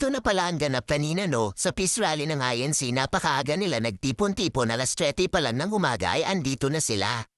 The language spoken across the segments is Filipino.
ito na pala ang ganap kanina no, sa peace rally ng INC napakaaga nila nagtipon-tipon alas 30 pa lang ng umaga ay andito na sila.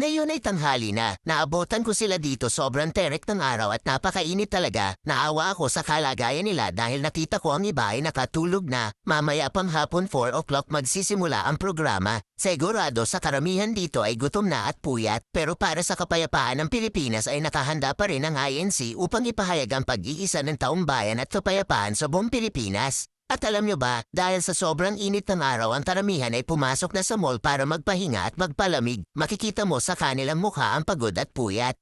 Ngayon ay tanghali na, naabotan ko sila dito sobrang terek ng araw at napakainit talaga. Naawa ako sa kalagayan nila dahil nakita ko ang iba ay nakatulog na. Mamaya pang hapon 4 o'clock magsisimula ang programa. Sigurado sa karamihan dito ay gutom na at puyat pero para sa kapayapaan ng Pilipinas ay nakahanda pa rin ang INC upang ipahayag ang pag-iisa ng taong bayan at kapayapaan sa buong Pilipinas. At alam nyo ba, dahil sa sobrang init ng araw ang karamihan ay pumasok na sa mall para magpahinga at magpalamig, makikita mo sa kanilang mukha ang pagod at puyat.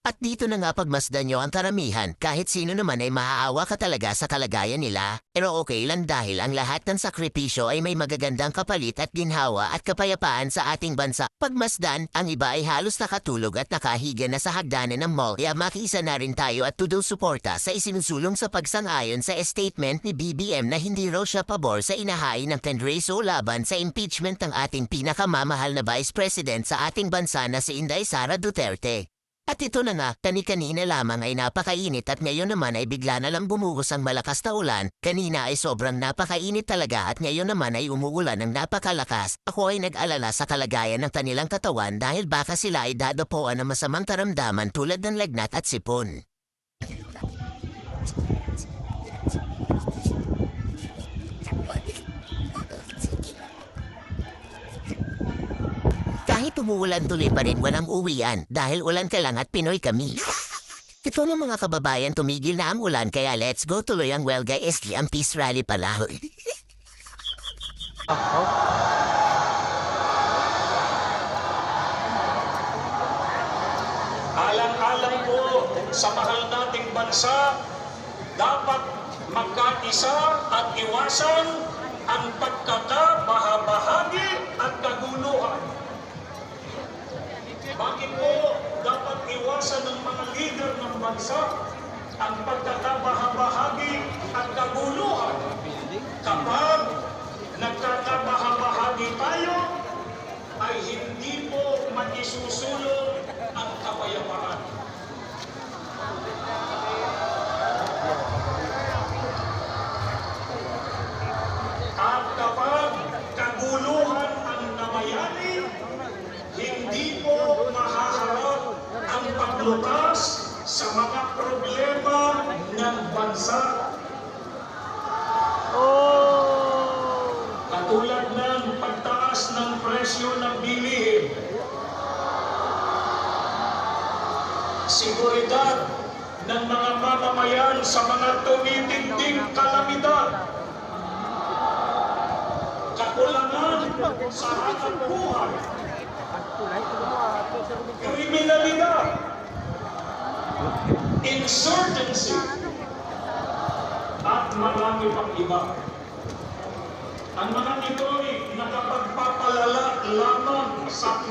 At dito na nga pagmasdan nyo ang karamihan, kahit sino naman ay maaawa ka talaga sa kalagayan nila. Pero okay lang dahil ang lahat ng sakripisyo ay may magagandang kapalit at ginhawa at kapayapaan sa ating bansa. Pagmasdan, ang iba ay halos nakatulog at nakahiga na sa hagdanan ng mall. Kaya makiisa na rin tayo at tudo suporta sa isinusulong sa pagsang-ayon sa statement ni BBM na hindi raw siya pabor sa inahain ng Tenreso laban sa impeachment ng ating pinakamamahal na Vice President sa ating bansa na si Inday Sara Duterte. At ito na nga, kani-kanina lamang ay napakainit at ngayon naman ay bigla na lang bumuhos ang malakas na ulan. Kanina ay sobrang napakainit talaga at ngayon naman ay umuulan ng napakalakas. Ako ay nag-alala sa kalagayan ng kanilang katawan dahil baka sila ay dadapuan ng masamang karamdaman tulad ng lagnat at sipon. Kahit umuulan tuloy pa rin walang uwian dahil ulan ka lang at Pinoy kami. Ito ng mga kababayan tumigil na ang ulan kaya let's go tuloy ang Welga SG ang peace rally pala. Alang-alang po sa mahal nating bansa, dapat magkaisa at iwasan ang pagkakabahabahagi at kaguluhan. Bakit po dapat iwasan ng mga leader ng bansa ang pagkakabahabahagi at kaguluhan? Kapag nagkakabahabahagi tayo, ay hindi po maisusulong ang kapayapaan. At kapag kaguluhan ang namayani, hindi po mahaharap ang paglutas sa mga problema ng bansa. Katulad ng pagtaas ng presyo ng bilihin, seguridad ng mga mamamayan sa mga tumitinding kalamidad, kakulangan sa hanap buhay, kriminalidad, insurgency, at marami pang iba. Ang mga ito ay nakapagpapalala lamang sa